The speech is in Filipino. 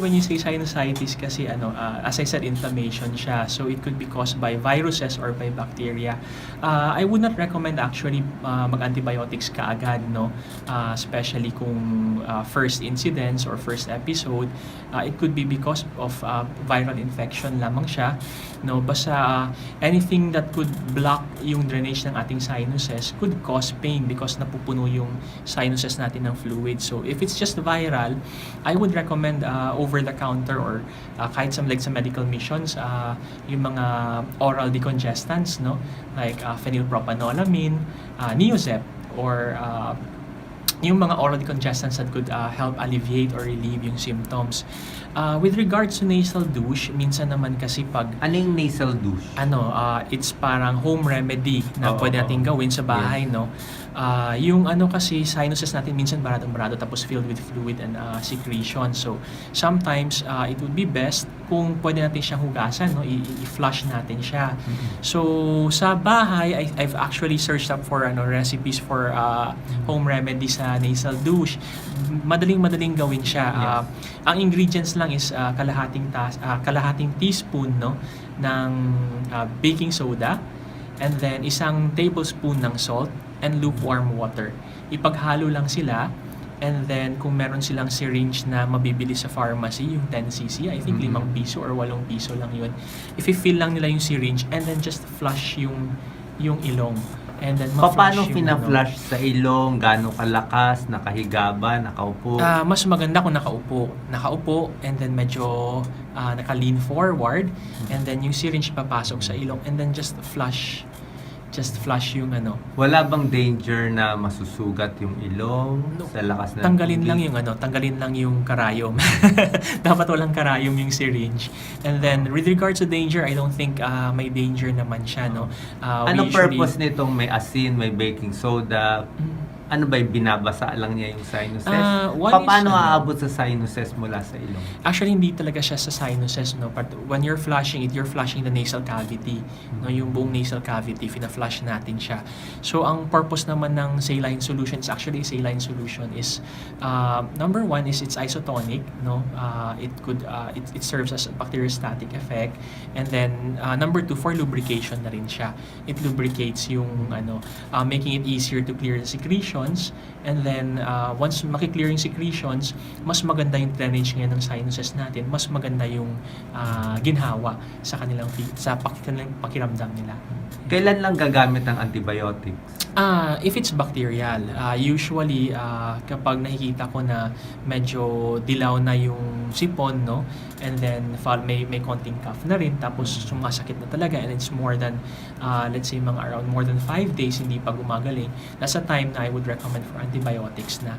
When you say sinusitis kasi ano, uh, as I said, inflammation siya. So it could be caused by viruses or by bacteria. Uh, I would not recommend actually uh, mag-antibiotics kaagad, no? Uh, especially kung uh, first incidence or first episode. Uh, it could be because of uh, viral infection lamang siya. No, basta uh, anything that could block yung drainage ng ating sinuses could cause pain because napupuno yung sinuses natin ng fluid. So if it's just viral, I would recommend uh, the counter or uh, kahit some like sa medical missions, uh, yung mga oral decongestants, no? Like uh, phenylpropanolamine, uh, Neozep, or uh, yung mga oral decongestants that could uh, help alleviate or relieve yung symptoms. Uh, with regards to nasal douche, minsan naman kasi pag Ano yung nasal douche? ano, uh, it's parang home remedy na Oo, pwede natin gawin sa bahay, no? Uh, yung ano kasi sinuses natin minsan baradong-barado tapos filled with fluid and uh, secretion. So, sometimes uh, it would be best kung pwede natin siyang hugasan, no? I-flush natin siya. So, sa bahay, I, I've actually searched up for ano recipes for uh, home remedy sa nasal douche. Madaling-madaling gawin siya. Uh, ang ingredients lang is uh, kalahating tas uh, kalahating teaspoon no ng uh, baking soda and then isang tablespoon ng salt and lukewarm water. Ipaghalo lang sila and then kung meron silang syringe na mabibili sa pharmacy, yung 10cc, I think Mhm. 5 piso or 8 piso lang yun. If-fill lang nila yung syringe and then just flush yung yung ilong. And then ma-flush Paano yung fina-flush sa ilong? Gaano kalakas? Nakahiga ba? Nakaupo? Ah, mas maganda kung nakaupo. Nakaupo and then medyo ah, naka-lean forward and then yung syringe papasok sa ilong and then just flush just flush yung ano. Wala bang danger na masusugat yung ilong No. sa lakas ng Tanggalin tubig? lang yung ano, tanggalin lang yung karayom. Dapat walang karayom yung syringe. And then with regards to danger, I don't think ah, may danger naman siya, no. Ah, we Ano usually- purpose nitong may asin, may baking soda? Mm. Ano ba yung binabasa lang niya yung sinuses? Ah, one Pa- is, Paano ano, aabot sa sinuses mula sa ilong? Actually, hindi talaga siya sa sinuses, no? But when you're flushing it, you're flushing the nasal cavity. No? Yung buong nasal cavity, fina-flush natin siya. So, ang purpose naman ng saline solution is actually saline solution is uh, number one is it's isotonic, no? Uh, it could uh, it, it serves as a bacteriostatic effect. And then uh, number two for lubrication na rin siya. It lubricates yung ano, uh, making it easier to clear the secretions and then uh, once makiklear yung secretions, mas maganda yung drainage ngayon ng sinuses natin, mas maganda yung uh, ginhawa sa kanilang sa pakiramdam nila. Kailan lang gagamit ng antibiotics? Ah, if it's bacterial, ah, usually ah, kapag nakikita ko na medyo dilaw na yung sipon, no? And then fal- may may konting cough na rin tapos sumasakit na talaga and it's more than ah, let's say mga around more than 5 days hindi pa gumagaling. That's a time na I would recommend for antibiotics na.